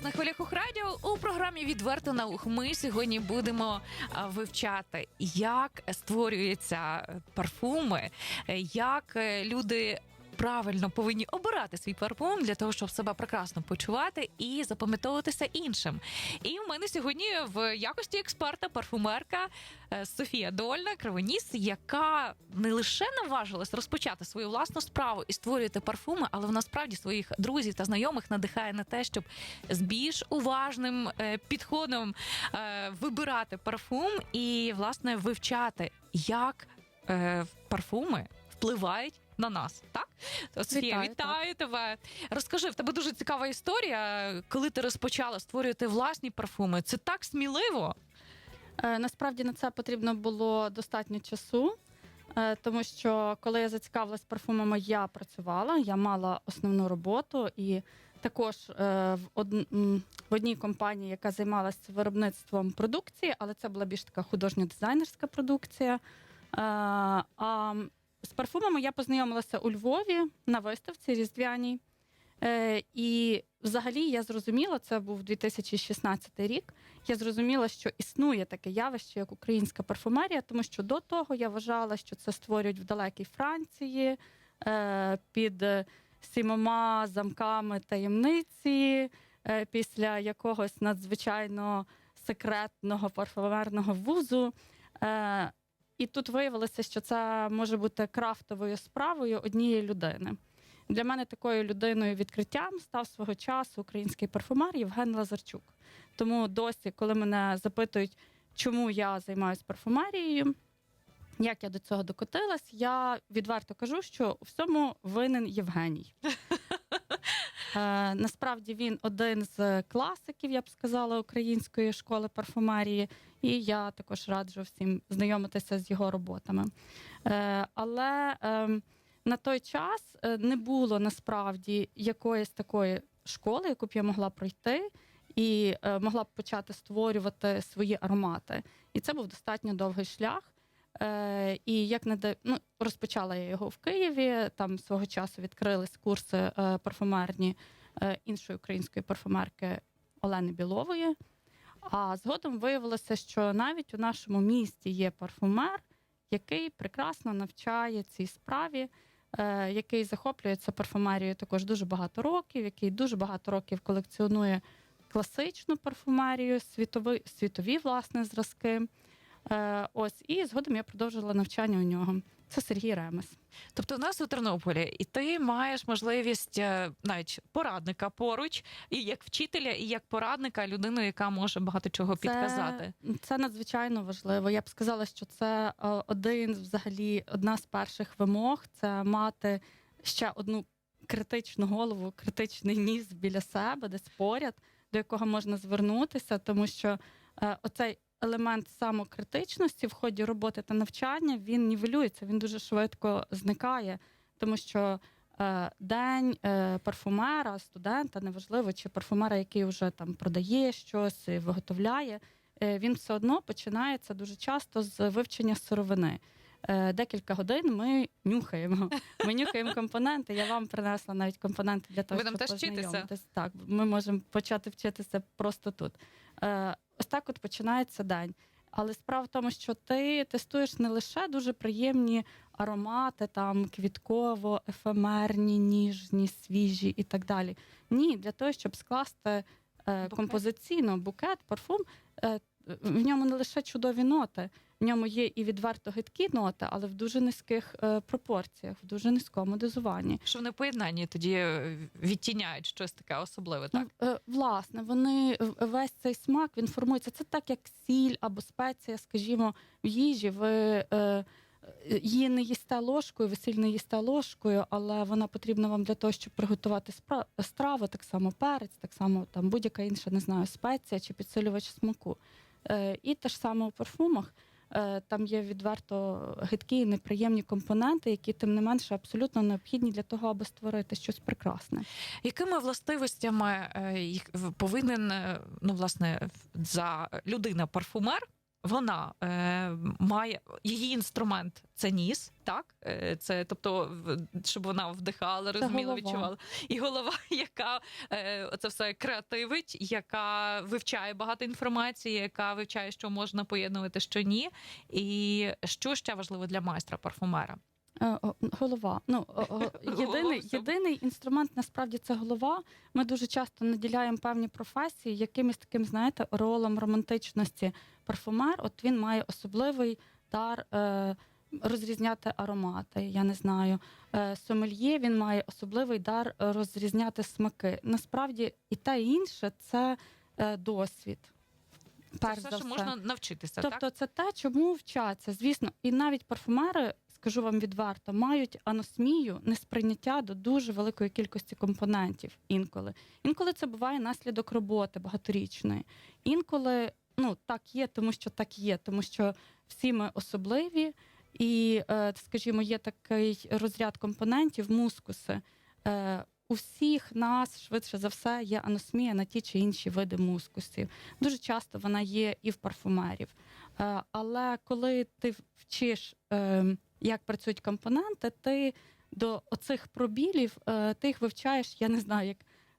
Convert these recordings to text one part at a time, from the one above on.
вас на хвилях Ухрадіо у програмі Відверто наух. Ми сьогодні будемо вивчати, як створюються парфуми, як е, люди. Правильно повинні обирати свій парфум для того, щоб себе прекрасно почувати і запам'ятовуватися іншим. І в мене сьогодні в якості експерта парфумерка е, Софія Дольна, Кривоніс, яка не лише наважилась розпочати свою власну справу і створювати парфуми, але вона справді своїх друзів та знайомих надихає на те, щоб з більш уважним е, підходом е, вибирати парфум і власне вивчати, як парфуми впливають на нас. Так, Софія, Вітаю, вітаю тебе. Розкажи, в тебе дуже цікава історія, коли ти розпочала створювати власні парфуми. Це так сміливо. Е, Насправді на це потрібно було достатньо часу, е, тому що коли я зацікавилась парфумами, я працювала, я мала основну роботу і також е, в, од... в одній компанії, яка займалася виробництвом продукції, але це була більш така художньо-дизайнерська продукція. А з парфумами я познайомилася у Львові на виставці різдвяній. Е, І взагалі я зрозуміла, це був 2016 рік. Я зрозуміла, що існує таке явище, як українська парфумерія, тому що до того я вважала, що це створюють в далекій Франції е, під сімома замками таємниці, е, після якогось надзвичайно секретного парфумерного вузу. Е, І тут виявилося, що це може бути крафтовою справою однієї людини. Для мене такою людиною відкриттям став свого часу український парфумер Євген Лазарчук. Тому досі, коли мене запитують, чому я займаюся парфумерією, як я до цього докотилась, я відверто кажу, що у всьому винен Євгеній. Е, насправді він один з класиків, я б сказала, української школи парфумерії, і я також раджу всім знайомитися з його роботами. Е, але ем, на той час е, не було насправді якоїсь такої школи, яку б я могла пройти. І могла б почати створювати свої аромати. І це був достатньо довгий шлях. Е, і як не ну, розпочала я його в Києві. Там свого часу відкрились курси е, парфумерні е, іншої української парфумерки Олени Білової. А згодом виявилося, що навіть у нашому місті є парфумер, який прекрасно навчає цій справі, який захоплюється парфумерією також дуже багато років, який дуже багато років колекціонує класичну парфумерію, світові, світові власне зразки. Е, ось і згодом я продовжила навчання у нього. Це Сергій Ремес. Тобто, в нас у Тернополі, і ти маєш можливість е, навіть порадника поруч, і як вчителя, і як порадника, людину, яка може багато чого підказати. Це, це надзвичайно важливо. Я б сказала, що це е, один взагалі одна з перших вимог це мати ще одну критичну голову, критичний ніс біля себе, десь поряд, до якого можна звернутися, тому що оцей. Елемент самокритичності в ході роботи та навчання він нівелюється, він дуже швидко зникає, тому що е, день е, парфумера, студента, неважливо, чи парфумера, який вже там продає щось, і виготовляє, е, він все одно починається дуже часто з вивчення сировини. Декілька годин ми нюхаємо. Ми нюхаємо компоненти. Я вам принесла навіть компоненти для того, щоб познайомитись. Так, ми можемо почати вчитися просто тут. Ось так от починається день. Але справа в тому, що ти тестуєш не лише дуже приємні аромати, там квітково, ефемерні, ніжні, свіжі і так далі. Ні, для того, щоб скласти е, композиційно букет, парфум, е, в ньому не лише чудові ноти, в ньому є і відверто гидкі ноти, але в дуже низьких е, пропорціях, в дуже низькому дозуванні. Що вони в поєднанні тоді е, відтіняють щось таке особливе, так? Ну, власне, вони весь цей смак він формується. Це так, як сіль або спеція, скажімо, в їжі. Ви її не їсте ложкою, ви сіль не їсте ложкою, але вона потрібна вам для того, щоб приготувати страву, так само перець, так само там будь-яка інша, не знаю, спеція чи підсилювач смаку. І те ж саме у парфумах. Е, Там є відверто гидкі і неприємні компоненти, які тим не менше абсолютно необхідні для того, аби створити щось прекрасне. Якими властивостями е, повинен е, ну власне за людина парфумер вона е, має її інструмент це ніс, так? Е, це тобто, щоб вона вдихала, розуміла, відчувала. І голова, яка е, це все креативить, яка вивчає багато інформації, яка вивчає, що можна поєднувати, що ні. І що ще важливо для майстра парфумера? Е, Голова. Ну єдиний, єдиний інструмент насправді це голова. Ми дуже часто наділяємо певні професії якимось таким, знаєте, ореолом романтичності. Парфумер, от він має особливий дар е, розрізняти аромати. Я не знаю. Е, сомельє він має особливий дар розрізняти смаки. Насправді і те і інше це досвід. Це все, за що можна навчитися, Тобто так? це те, чому вчаться. Звісно, і навіть парфумери, скажу вам відверто, мають аносмію, несприйняття до дуже великої кількості компонентів інколи. Інколи це буває наслідок роботи багаторічної. Інколи ну так є, тому що так є, тому що всі ми особливі, і, е, скажімо, є такий розряд компонентів, мускуси. Е, у всіх нас швидше за все є аносмія на ті чи інші види мускусів. Дуже часто вона є і в парфумерів. Е, Але коли ти вчиш, е, як працюють компоненти, ти до оцих пробілів е, ти їх вивчаєш, я не знаю, як,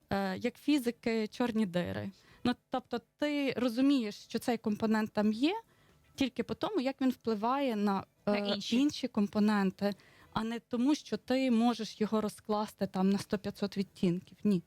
е, як фізики чорні дири. Ну, тобто, ти розумієш, що цей компонент там є, тільки по тому, як він впливає на, е, На інші. інші компоненти, а не тому, що ти можеш його розкласти там на 100-500 відтінків. Ні.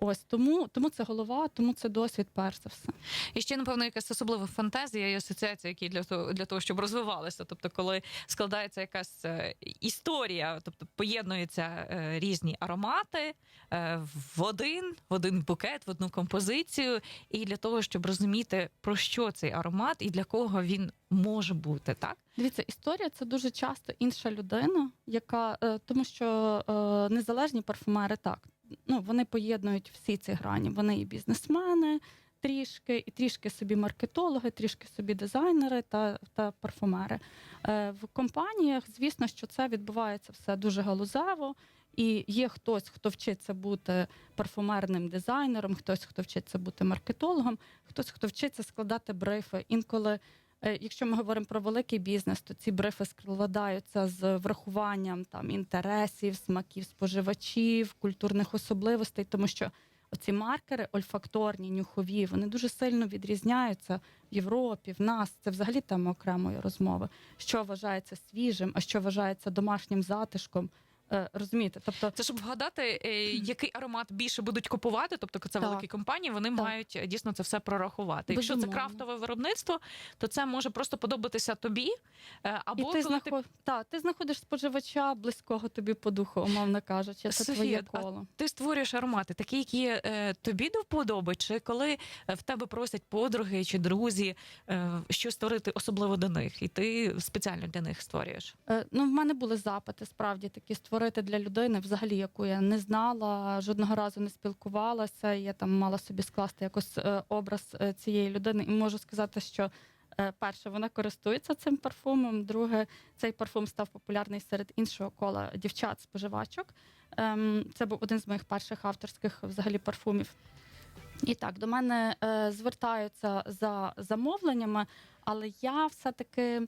Ось тому, тому це голова, тому це досвід, перш за все. І ще, напевно, якась особлива фантазія і асоціація, які для того, для того, щоб розвивалися. Тобто, коли складається якась е, історія, тобто поєднуються е, різні аромати е, в один, в один букет, в одну композицію, і для того, щоб розуміти, про що цей аромат і для кого він може бути, так? Дивіться, історія це дуже часто інша людина, яка тому, що незалежні парфумери так. Ну вони поєднують всі ці грані. Вони і бізнесмени трішки, і трішки собі маркетологи, трішки собі дизайнери та, та парфумери. Е, в компаніях, звісно, що це відбувається все дуже галузево. І є хтось, хто вчиться бути парфумерним дизайнером, хтось, хто вчиться бути маркетологом, хтось, хто вчиться складати брифи. Інколи Якщо ми говоримо про великий бізнес, то ці брифи складаються з врахуванням там інтересів, смаків споживачів, культурних особливостей, тому що оці маркери ольфакторні, нюхові, вони дуже сильно відрізняються в Європі, в нас. Це взагалі тема окремої розмови. Що вважається свіжим, а що вважається домашнім затишком. Е, Розумієте? Тобто Це щоб вгадати, е, який аромат більше будуть купувати, тобто це Так. великі компанії, вони Так. мають е, дійсно це все прорахувати. Якщо це крафтове виробництво, то це може просто подобатися тобі, або і ти, коли ти та, ти знаходиш споживача близького тобі по духу, умовно кажучи, це Софія, твоє а коло. ти створюєш аромати, такі, які е, тобі до вподоби, чи коли в тебе просять подруги чи друзі е, що створити особливо до них, і ти спеціально для них створюєш. Е, Ну, в мене були запити справді такі створити для людини, взагалі, яку я не знала, жодного разу не спілкувалася. Я там мала собі скласти якось е, образ е, цієї людини, і можу сказати, що. е, Перше, вона користується цим парфумом. Друге, цей парфум став популярний серед іншого кола дівчат-споживачок. Ем, Це був один з моїх перших авторських взагалі парфумів. І так, до мене звертаються за замовленнями, але я все-таки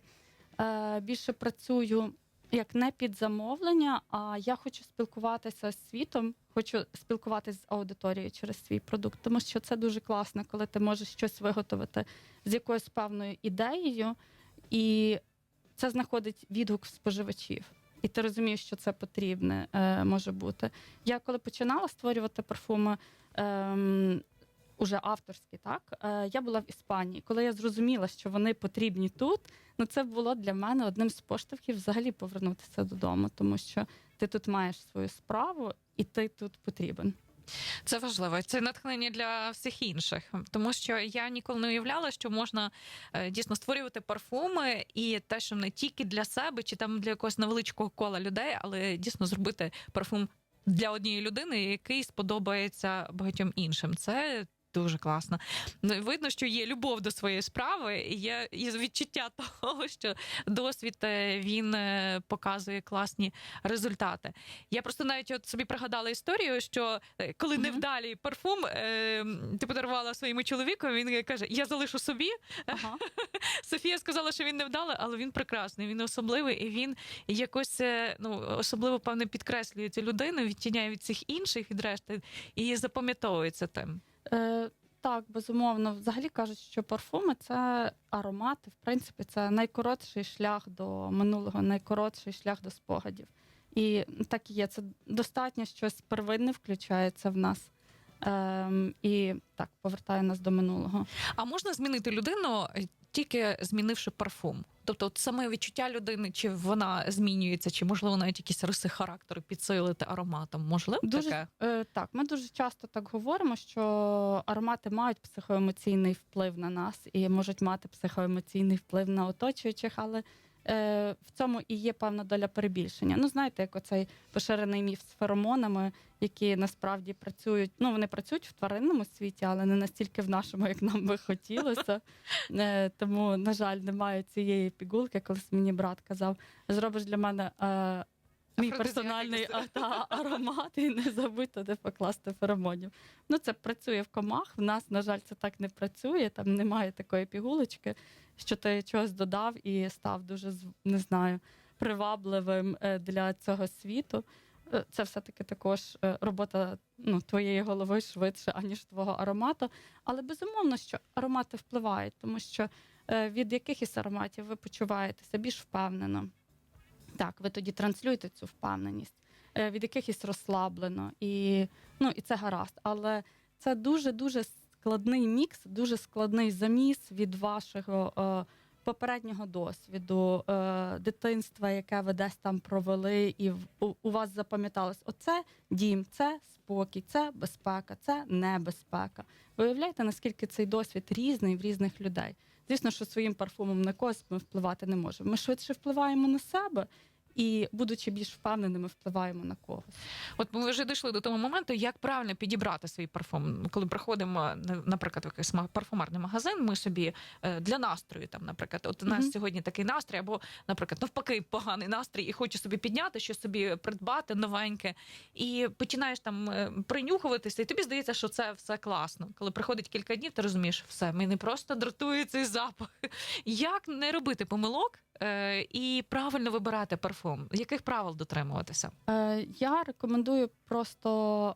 більше працюю як не під замовлення, а я хочу спілкуватися з світом, хочу спілкуватися з аудиторією через свій продукт, тому що це дуже класно, коли ти можеш щось виготовити з якоюсь певною ідеєю, і це знаходить відгук споживачів. І ти розумієш, що це потрібне е, може бути. Я коли починала створювати парфуми. Ем, Уже авторські, так е, я була в Іспанії. Коли я зрозуміла, що вони потрібні тут, ну це було для мене одним з поштовхів взагалі повернутися додому, тому що ти тут маєш свою справу і ти тут потрібен. Це важливо. Це натхнення для всіх інших, тому що я ніколи не уявляла, що можна е, дійсно створювати парфуми і те, що не тільки для себе, чи там для якогось невеличкого кола людей, але дійсно зробити парфум для однієї людини, який сподобається багатьом іншим. Це Дуже класно. Ну, Видно, що є любов до своєї справи, і є, є відчуття того, що досвід е, він е, показує класні результати. Я просто навіть от собі пригадала історію, що е, коли Мгм. невдалий парфум е, ти подарувала своєму чоловіку, він каже: Я залишу собі. Ага. Софія сказала, що він невдалий, але він прекрасний, він особливий, і він якось ну особливо певне підкреслює цю людину, відтіняє від всіх інших від решти і запам'ятовується тим. Е, так, безумовно. Взагалі кажуть, що парфуми це аромати. В принципі, це найкоротший шлях до минулого, найкоротший шлях до спогадів. І так і є. Це достатньо щось первинне включається в нас. Ем, і так повертає нас до минулого. А можна змінити людину тільки змінивши парфум? Тобто, от саме відчуття людини, чи вона змінюється, чи можливо навіть якісь риси характеру підсилити ароматом? Можливо, Дуже таке? е, так. Ми дуже часто так говоримо, що аромати мають психоемоційний вплив на нас і можуть мати психоемоційний вплив на оточуючих, але е, в цьому і є певна доля перебільшення. Ну, знаєте, як оцей поширений міф з феромонами, які насправді працюють. Ну, вони працюють в тваринному світі, але не настільки в нашому, як нам би хотілося. Е, тому, на жаль, немає цієї пігулки. Колись мені брат казав: зробиш для мене. Е, Мій персональний а, та, аромат і не забудь туди покласти феромонів. Ну, це працює в комах. В нас, на жаль, це так не працює. Там немає такої пігулочки, що ти чогось додав і став дуже не знаю, привабливим е, для цього світу. Е, Це все-таки також е, робота ну, твоєї голови швидше, аніж твого аромату. Але безумовно, що аромати впливають, тому що від якихось ароматів ви почуваєтеся більш впевнено. Так, ви тоді транслюєте цю впевненість, Е, від якихось розслаблено, і, ну, і це гаразд. Але це дуже дуже складний мікс, дуже складний заміс від вашого е, попереднього досвіду, е, дитинства, яке ви десь там провели, і в- у, у вас запам'яталось: оце дім, це спокій, це безпека, це небезпека. Ви уявляєте, наскільки цей досвід різний в різних людей? Звісно, що своїм парфумом на когось ми впливати не можемо. Ми швидше впливаємо на себе. І, будучи більш впевненими, впливаємо на когось. От ми вже дійшли до того моменту, як правильно підібрати свій парфум. Коли приходимо, наприклад, в якийсь парфумерний магазин, ми собі е, для настрою, там, наприклад, от у нас Мгм. сьогодні такий настрій, або, наприклад, навпаки, поганий настрій, і хочу собі підняти, щось собі придбати новеньке, і починаєш там е, принюхуватися, і тобі здається, що це все класно. Коли приходить кілька днів, ти розумієш, все, мене просто дратує цей запах. Як не робити помилок і правильно вибирати парфум? Яких правил дотримуватися? Е, Я рекомендую просто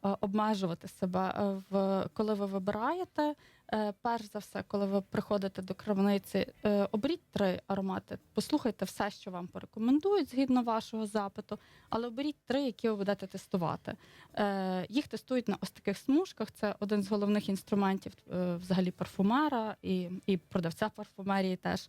е, обмежувати себе, е, в коли ви вибираєте. Е, Перш за все, коли ви приходите до крамниці, е, оберіть три аромати. Послухайте все, що вам порекомендують згідно вашого запиту, але оберіть три, які ви будете тестувати. Е, Їх тестують на ось таких смужках. Це один з головних інструментів е, взагалі парфумера і, і продавця парфумерії теж.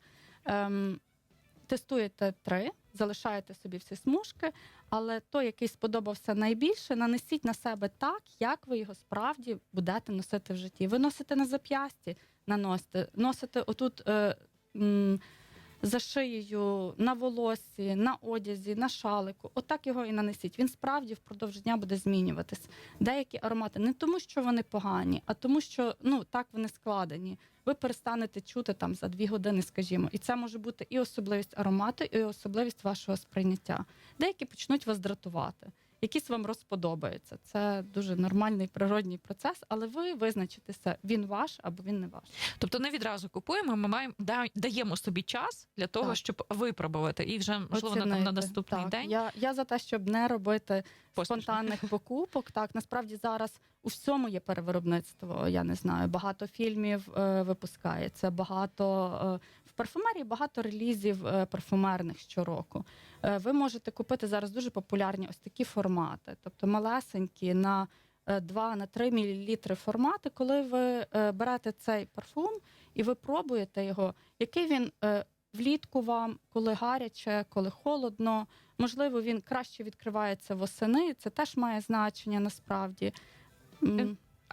Тестуєте три, залишаєте собі всі смужки, але той, який сподобався найбільше, нанесіть на себе так, як ви його справді будете носити в житті. Ви носите на зап'ясті, наносите, носите отут е, м, за шиєю, на волоссі, на одязі, на шалику. Отак його і нанесіть. Він справді впродовж дня буде змінюватись. Деякі аромати не тому, що вони погані, а тому, що ну так вони складені. Ви перестанете чути там за дві години, скажімо, і це може бути і особливість аромату, і особливість вашого сприйняття. Деякі почнуть вас дратувати, якісь вам розподобаються. Це дуже нормальний природній процес, але ви визначитеся, він ваш або він не ваш. Тобто не відразу купуємо, ми маємо даємо собі час для того, Так. щоб випробувати, і вже можливо на, там, на наступний так, день Я, я за те, щоб не робити поспішно. спонтанних покупок. Так, насправді зараз у всьому є перевиробництво. Я не знаю, багато фільмів е, випускається, багато е, в парфумерії багато релізів е, парфумерних щороку. Е, ви можете купити зараз дуже популярні ось такі формати, тобто малесенькі на 2 на 3 мл формати, коли ви е, берете цей парфум і ви пробуєте його, який він е, влітку вам, коли гаряче, коли холодно. Можливо, він краще відкривається восени. Це теж має значення насправді.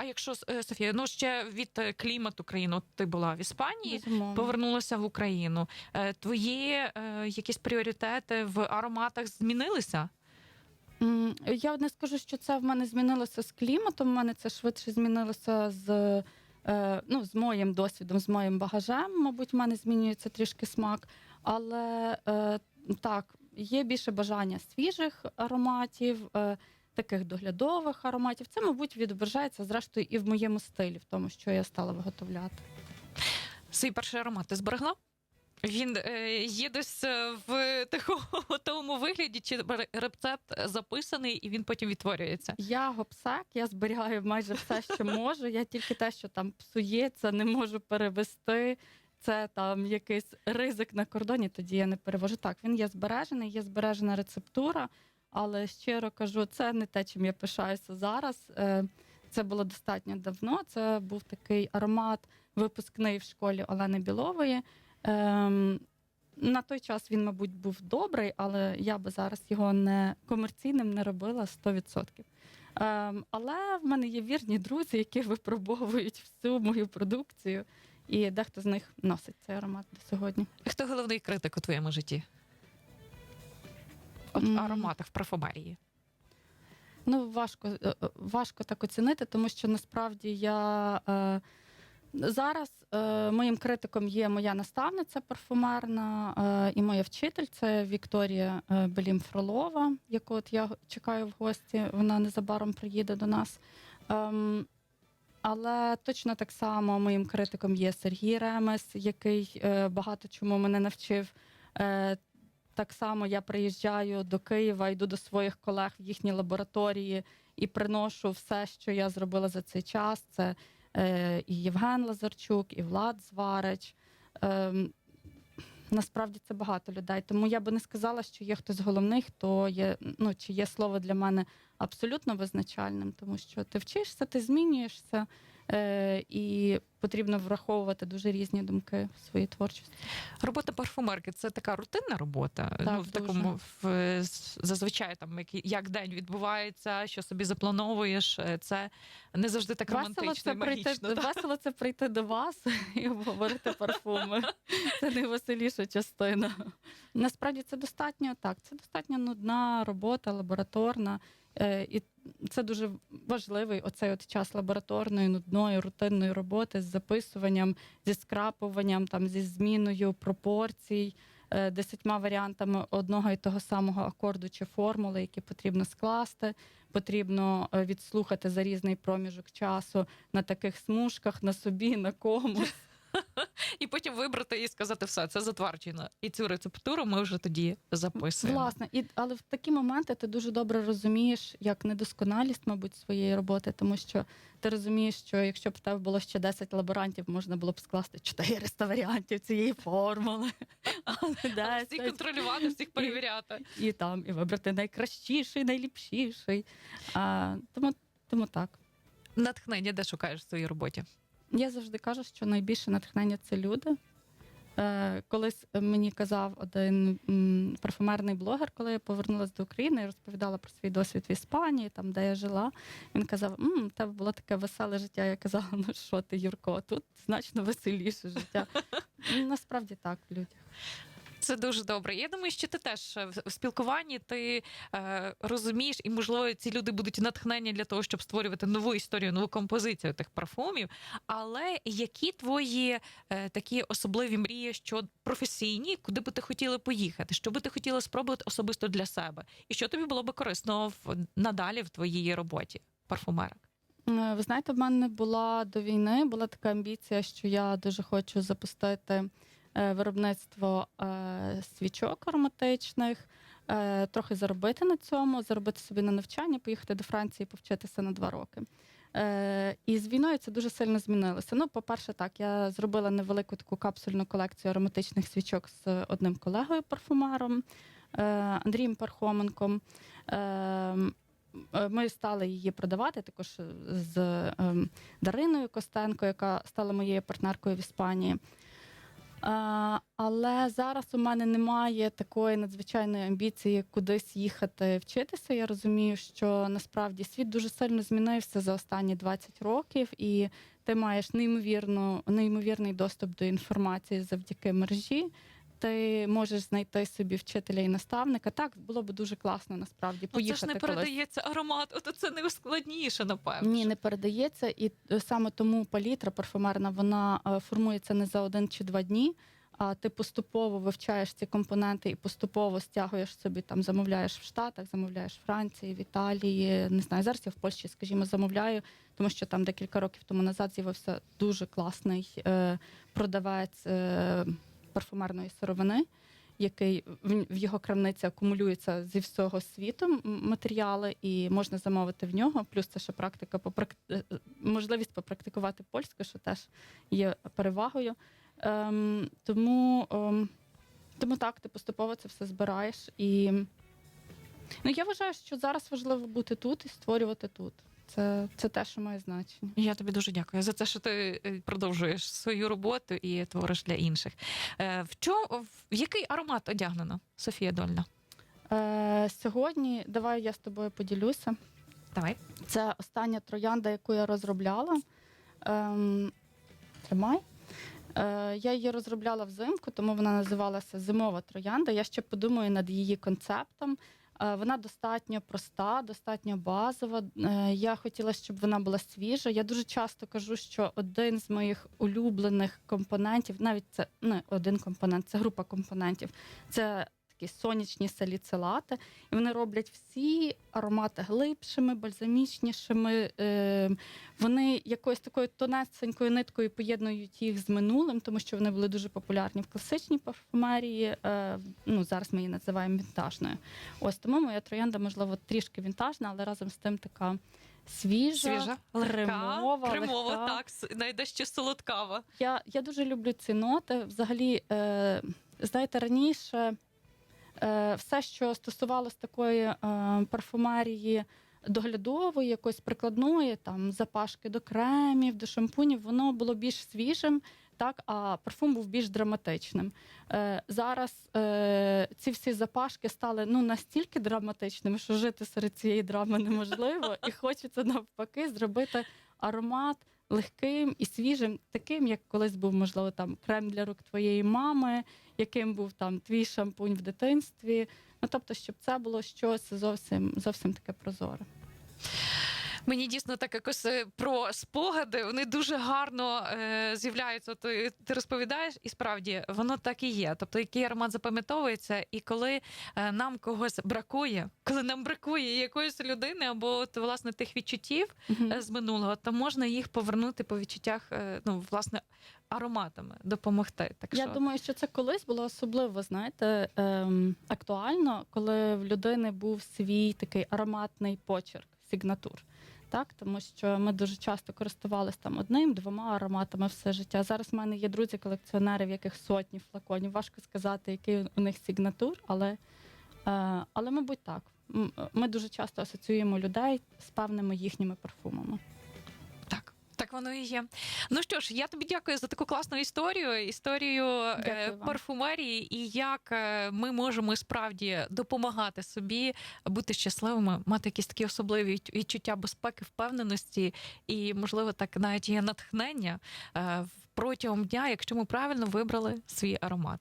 А якщо е, Софія, ну ще від е, клімату країни, от ти була в Іспанії, безумовно. повернулася в Україну. Е, Твої е, якісь пріоритети в ароматах змінилися? Я не скажу, що це в мене змінилося з кліматом. У мене це швидше змінилося з ну, з моїм досвідом, з моїм багажем, мабуть, в мене змінюється трішки смак. Але так, є більше бажання свіжих ароматів, таких доглядових ароматів. Це, мабуть, відображається зрештою і в моєму стилі, в тому, що я стала виготовляти. Свій перший аромат ти зберегла? Він є десь е, в такому готовому вигляді, чи рецепт записаний, і він потім відтворюється. Я гопсек, я зберігаю майже все, що можу. Я тільки те, що там псується, не можу перевести. Це там якийсь ризик на кордоні, тоді я не перевожу. Так, він є збережений, є збережена рецептура, але щиро кажу, це не те, чим я пишаюся зараз. Е, Це було достатньо давно. Це був такий аромат випускний в школі Олени Білової. Ем, На той час він, мабуть, був добрий, але я би зараз його не комерційним не робила 100%. Ем, але в мене є вірні друзі, які випробовують всю мою продукцію, і дехто з них носить цей аромат до сьогодні. Хто головний критик у твоєму житті? От ароматах в парфумерії. Ну, важко, е, е, важко так оцінити, тому що насправді я е, зараз е, моїм критиком є моя наставниця парфумерна е, і моя вчитель це Вікторія е, Белім Фролова, яку от я чекаю в гості. Вона незабаром приїде до нас. Ем, але точно так само моїм критиком є Сергій Ремес, який е, багато чому мене навчив. Е, так само я приїжджаю до Києва, йду до своїх колег в їхні лабораторії і приношу все, що я зробила за цей час. Це е, і Євген Лазарчук, і Влад Зварич. Ем, насправді це багато людей. Тому я би не сказала, що є хтось головний, хто є, ну чи є слово для мене абсолютно визначальним, тому що ти вчишся, ти змінюєшся, е, і потрібно враховувати дуже різні думки в своїй творчості. Робота парфумерки це така рутинна робота. Так, ну, в такому в, зазвичай там який- як день відбувається, що собі заплановуєш. е, Це не завжди так Весело романтично це і магічно. прийти, так? весело це прийти до вас і обговорити парфуми. Це найвеселіша частина. Насправді це достатньо так. Це достатньо нудна робота, лабораторна. Е, І це дуже важливий оцей от час лабораторної, нудної, рутинної роботи записуванням, зі скрапуванням, там зі зміною пропорцій, е, десятьма варіантами одного і того самого акорду чи формули, які потрібно скласти. Потрібно е, відслухати за різний проміжок часу на таких смужках, на собі, на комусь. І потім вибрати і сказати все, це затверджено. І цю рецептуру ми вже тоді записуємо. Власне, і але в такі моменти ти дуже добре розумієш як недосконалість, мабуть, своєї роботи, тому що ти розумієш, що якщо б в тебе було ще 10 лаборантів, можна було б скласти 400 варіантів цієї формули. Але Всіх 10 контролювати, всіх перевіряти. і там і вибрати найкращіший, найліпшіший. А, тому, тому так. Натхнення, де шукаєш в своїй роботі? Я завжди кажу, що найбільше натхнення це люди. Е, колись мені казав один парфумерний блогер, коли я повернулася до України і розповідала про свій досвід в Іспанії, там де я жила. Він казав: у тебе було таке веселе життя. Я казала, ну що ти, Юрко, тут значно веселіше життя. Насправді так, в людях. Це дуже добре. Я думаю, що ти теж е, в спілкуванні ти е, розумієш, і можливо ці люди будуть натхнені для того, щоб створювати нову історію, нову композицію тих парфумів. Але які твої е, такі особливі мрії, що професійні, куди би ти хотіла поїхати? Що би ти хотіла спробувати особисто для себе? І що тобі було би корисно в надалі в твоїй роботі парфумера? Е, Ви знаєте, в мене була до війни була така амбіція, що я дуже хочу запустити виробництво е, свічок ароматичних, е, трохи заробити на цьому, заробити собі на навчання, поїхати до Франції, повчитися на два роки. Е, І з війною це дуже сильно змінилося. Ну, по-перше, так, я зробила невелику таку капсульну колекцію ароматичних свічок з одним колегою парфумером е, Андрієм Пархоменком. Е, Е, Ми стали її продавати також з ем, Дариною Костенко, яка стала моєю партнеркою в Іспанії. Але зараз у мене немає такої надзвичайної амбіції кудись їхати вчитися. Я розумію, що насправді світ дуже сильно змінився за останні 20 років, і ти маєш неймовірну, неймовірний доступ до інформації завдяки мережі. Ти можеш знайти собі вчителя і наставника. Так було б дуже класно насправді Ну, це ж не колись. передається аромат, от це найскладніше, напевно. Ні, не передається, і е, саме тому палітра парфумерна вона е, формується не за один чи два дні. А ти поступово вивчаєш ці компоненти і поступово стягуєш собі там, замовляєш в Штатах, замовляєш в Франції, в Італії. Не знаю, зараз я в Польщі, скажімо, замовляю, тому що там декілька років тому назад з'явився дуже класний е, продавець е, парфумерної сировини. Який в, його крамниці акумулюється зі всього світу матеріали, і можна замовити в нього. Плюс це ще практика е, е, можливість попрактикувати польську, що теж є перевагою. Ем, тому, ем, тому так, ти поступово це все збираєш. І ну, я вважаю, що зараз важливо бути тут і створювати тут. Це, це те, що має значення. Я тобі дуже дякую за те, що ти е, продовжуєш свою роботу і твориш для інших. Е, В чому в який аромат одягнено, Софія Дольна? Е, сьогодні давай я з тобою поділюся. Давай. Це остання троянда, яку я розробляла. Ем, тримай. Е, я її розробляла взимку, тому вона називалася Зимова троянда. Я ще подумаю над її концептом. Е, вона достатньо проста, достатньо базова. Е, я хотіла, щоб вона була свіжа. Я дуже часто кажу, що один з моїх улюблених компонентів, навіть це не один компонент, це група компонентів. Це такі сонячні саліцилати, і вони роблять всі аромати глибшими, бальзамічнішими. Е, вони якоюсь такою тонесенькою ниткою поєднують їх з минулим, тому що вони були дуже популярні в класичній парфумерії. Е, ну, зараз ми її називаємо вінтажною. Ось тому моя троянда, можливо, трішки вінтажна, але разом з тим така свіжа. Свіжа, легка, кремова, кремова, легка. так, найдещо солодкава. Я, я дуже люблю ці ноти. Взагалі, е, знаєте, раніше все, що стосувалося такої е, парфумерії доглядової, якоїсь прикладної, там запашки до кремів, до шампунів, воно було більш свіжим. Так, а парфум був більш драматичним. Е, зараз е, ці всі запашки стали ну настільки драматичними, що жити серед цієї драми неможливо, і хочеться навпаки зробити аромат легким і свіжим, таким, як колись був, можливо, там крем для рук твоєї мами, яким був там твій шампунь в дитинстві. Ну тобто, щоб це було щось зовсім зовсім таке прозоре. Мені дійсно так якось е, про спогади. Вони дуже гарно е, з'являються. Ти, ти розповідаєш, і справді воно так і є. Тобто, який аромат запам'ятовується, і коли е, нам когось бракує, коли нам бракує якоїсь людини або от, власне тих відчуттів е, з минулого, то можна їх повернути по відчуттях, е, ну власне, ароматами допомогти. Так Я що думаю, що це колись було особливо, знаєте, ем, актуально, коли в людини був свій такий ароматний почерк, сигнатур. Так, тому що ми дуже часто користувалися там одним, двома ароматами все життя. Зараз в мене є друзі-колекціонери, в яких сотні флаконів. Важко сказати, який у них сигнатур, але, е, але мабуть, так. Ми дуже часто асоціюємо людей з певними їхніми парфумами. Так. Воно і є. Ну що ж, я тобі дякую за таку класну історію, історію е, парфумерії і як е, ми можемо справді допомагати собі бути щасливими, мати якісь такі особливі відч- відчуття безпеки, впевненості і, можливо, так навіть є натхнення е, в- протягом дня, якщо ми правильно вибрали свій аромат.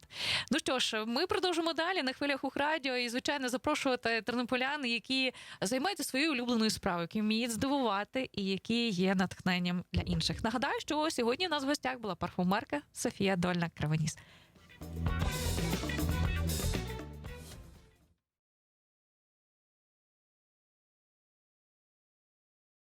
Ну що ж, ми продовжимо далі на хвилях Ухрадіо і, звичайно, запрошувати тернополян, які займаються своєю улюбленою справою, які вміють здивувати і які є натхненням для інших. Нагадаю, що сьогодні у нас в гостях була парфумерка Софія Дольна Кравеніс.